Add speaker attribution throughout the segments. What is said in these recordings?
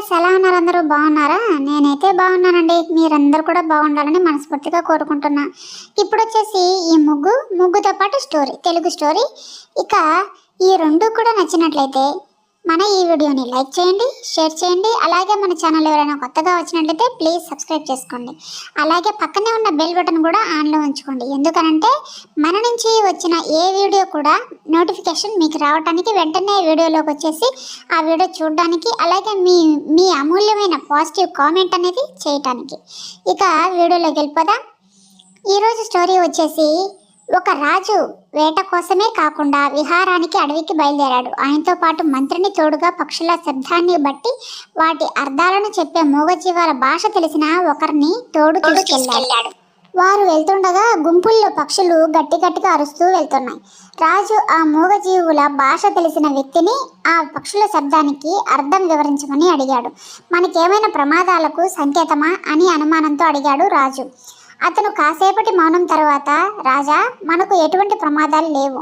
Speaker 1: Viewers ఎలా ఉన్నారు అందరూ బాగున్నారా? నేనైతే బాగున్నానండి. మీరందరూ కూడా బాగుండాలని మనస్ఫూర్తిగా కోరుకుంటున్నా. ఇప్పుడు వచ్చేసి ఈ ముగ్గు ముగ్గుతో పాటు స్టోరీ తెలుగు స్టోరీ. ఇక ఈ రెండు కూడా నచ్చినట్లయితే మన ఈ వీడియోని లైక్ చేయండి షేర్ చేయండి. అలాగే మన ఛానల్ ఎవరైనా కొత్తగా వచ్చినట్లయితే ప్లీజ్ సబ్స్క్రైబ్ చేసుకోండి. అలాగే పక్కనే ఉన్న బెల్ బటన్ కూడా ఆన్లో ఉంచుకోండి. ఎందుకనంటే మన నుంచి వచ్చిన ఏ వీడియో కూడా నోటిఫికేషన్ మీకు రావడానికి వెంటనే వీడియోలోకి వచ్చేసి ఆ వీడియో చూడడానికి అలాగే మీ మీ అమూల్యమైన పాజిటివ్ కామెంట్ అనేది చేయటానికి. ఇక వీడియోలోకి వెళ్ళిపోదాం. ఈరోజు స్టోరీ వచ్చేసి ఒక రాజు వేట కోసమే కాకుండా విహారానికి అడవికి బయలుదేరాడు. ఆయనతో పాటు మంత్రిని తోడుగా పక్షుల శబ్దాన్ని బట్టి వాటి అర్థాలను చెప్పే మూగజీవాల భాష తెలిసిన ఒకరిని తోడు తీసుకెళ్ళాడు. వారు వెళ్తుండగా గుంపుల్లో పక్షులు గట్టి గట్టిగా అరుస్తూ వెళ్తున్నాయి. రాజు ఆ మూగజీవుల భాష తెలిసిన వ్యక్తిని ఆ పక్షుల శబ్దానికి అర్థం వివరించమని అడిగాడు. మనకేమైనా ప్రమాదాలకు సంకేతమా అని అనుమానంతో అడిగాడు రాజు. అతను కాసేపటి మౌనం తర్వాత రాజా మనకు ఎటువంటి ప్రమాదాలు లేవు.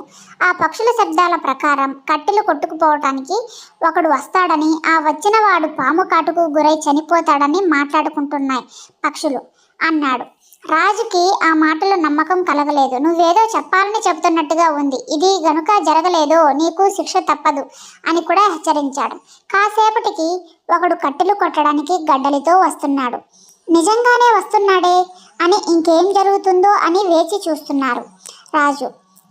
Speaker 1: ఆ పక్షుల శబ్దాల ప్రకారం కట్టెలు కొట్టుకుపోవటానికి ఒకడు వస్తాడని ఆ వచ్చిన వాడు పాము కాటుకు గురై చనిపోతాడని మాట్లాడుకుంటున్నాయి పక్షులు అన్నాడు. రాజుకి ఆ మాటలో నమ్మకం కలగలేదు. నువ్వేదో చెప్పాలని చెబుతున్నట్టుగా ఉంది. ఇది గనుక జరగలేదో నీకు శిక్ష తప్పదు అని కూడా హెచ్చరించాడు. కాసేపటికి ఒకడు కట్టెలు కొట్టడానికి గడ్డలితో వస్తున్నాడు. నిజంగానే వస్తున్నాడే అని ఇంకేం జరుగుతుందో అని వేచి చూస్తున్నారు. రాజు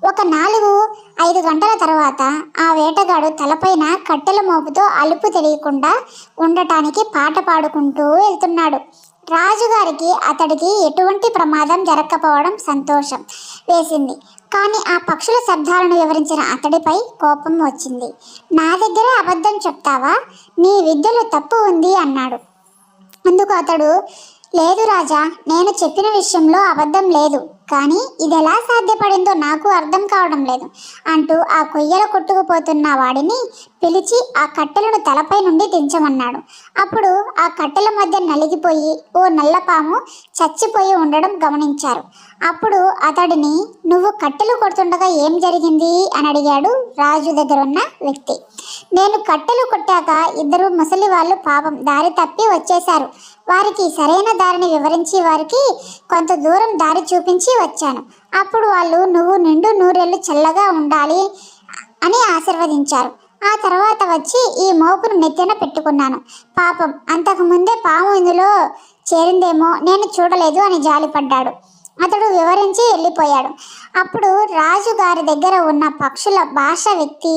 Speaker 1: ఒక నాలుగు ఐదు గంటల తర్వాత ఆ వేటగాడు తలపైన కట్టెల మోపుతో అలుపు తెలియకుండా ఉండటానికి పాట పాడుకుంటూ వెళ్తున్నాడు. రాజుగారికి అతడికి ఎటువంటి ప్రమాదం జరగకపోవడం సంతోషం వేసింది. కానీ ఆ పక్షుల శబ్దాలను వివరించిన అతడిపై కోపం వచ్చింది. నా దగ్గరే అబద్ధం చెప్తావా? నీ విద్యలో తప్పు ఉంది అన్నాడు. అందుకు అతడు లేదు రాజా నేను చెప్పిన విషయంలో అబద్ధం లేదు కానీ ఇది ఎలా సాధ్యపడిందో నాకు అర్థం కావడం లేదు అంటూ ఆ కొయ్యల కొట్టుకుపోతున్న వాడిని పిలిచి ఆ కట్టెలను తలపై నుండి దించమన్నాడు. అప్పుడు ఆ కట్టెల మధ్య నలిగిపోయి ఓ నల్లపాము చచ్చిపోయి ఉండడం గమనించారు. అప్పుడు అతడిని నువ్వు కట్టెలు కొడుతుండగా ఏం జరిగింది? అని అడిగాడు రాజు దగ్గర ఉన్న వ్యక్తి. నేను కట్టెలు కొట్టాక ఇద్దరు ముసలి వాళ్ళు పాపం దారి తప్పి వచ్చేశారు. వారికి సరైన దారిని వివరించి వారికి కొంత దూరం దారి చూపించి వచ్చాను. అప్పుడు వాళ్ళు నువ్వు నిండు నూరేళ్ళు చల్లగా ఉండాలి అని ఆశీర్వదించారు. ఆ తర్వాత వచ్చి ఈ మోపును నెత్తిన పెట్టుకున్నాను. పాపం అంతకుముందే పాము ఇందులో చేరిందేమో నేను చూడలేదు అని జాలిపడ్డాడు. అతడు వివరించి వెళ్ళిపోయాడు. అప్పుడు రాజు గారి దగ్గర ఉన్న పక్షుల భాష వ్యక్తి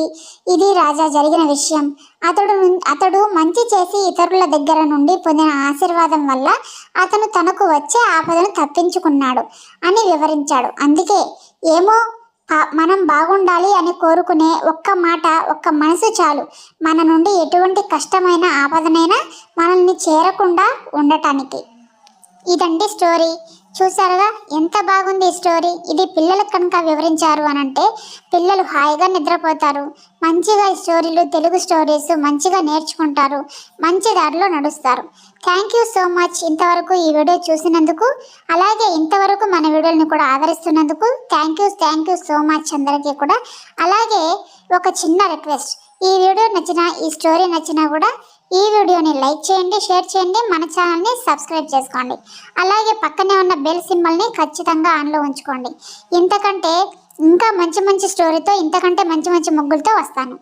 Speaker 1: ఇది రాజా జరిగిన విషయం. అతడు అతడు మంచి చేసి ఇతరుల దగ్గర నుండి పొందిన ఆశీర్వాదం వల్ల అతను తనకు వచ్చే ఆపదను తప్పించుకున్నాడు అని వివరించాడు. అందుకే ఏమో మనం బాగుండాలి అని కోరుకునే ఒక్క మాట ఒక్క మనసు చాలు. మన నుండి ఎటువంటి కష్టమైన ఆపదనైనా మనల్ని చేరకుండా ఉండటానికి. ఇదండి స్టోరీ. చూసారుగా ఎంత బాగుంది ఈ స్టోరీ. ఇది పిల్లలకు కనుక వివరించారు అని అంటే పిల్లలు హాయిగా నిద్రపోతారు. మంచిగా ఈ స్టోరీలు తెలుగు స్టోరీస్ మంచిగా నేర్చుకుంటారు. మంచి దారిలో నడుస్తారు. థ్యాంక్ యూ సో మచ్ ఇంతవరకు ఈ వీడియో చూసినందుకు. అలాగే ఇంతవరకు మన వీడియోని కూడా ఆదరిస్తున్నందుకు thank you thank you so much అందరికీ కూడా. అలాగే ఒక చిన్న రిక్వెస్ట్. ఈ వీడియో నచ్చినా ఈ స్టోరీ నచ్చినా కూడా ఈ వీడియోని లైక్ చేయండి షేర్ చేయండి మన ఛానల్ని సబ్స్క్రైబ్ చేసుకోండి. అలాగే పక్కనే ఉన్న బెల్ సింబల్ని ఖచ్చితంగా ఆన్లో ఉంచుకోండి. ఇంతకంటే ఇంకా మంచి మంచి స్టోరీతో ఇంతకంటే మంచి మంచి ముగ్గులతో వస్తాను.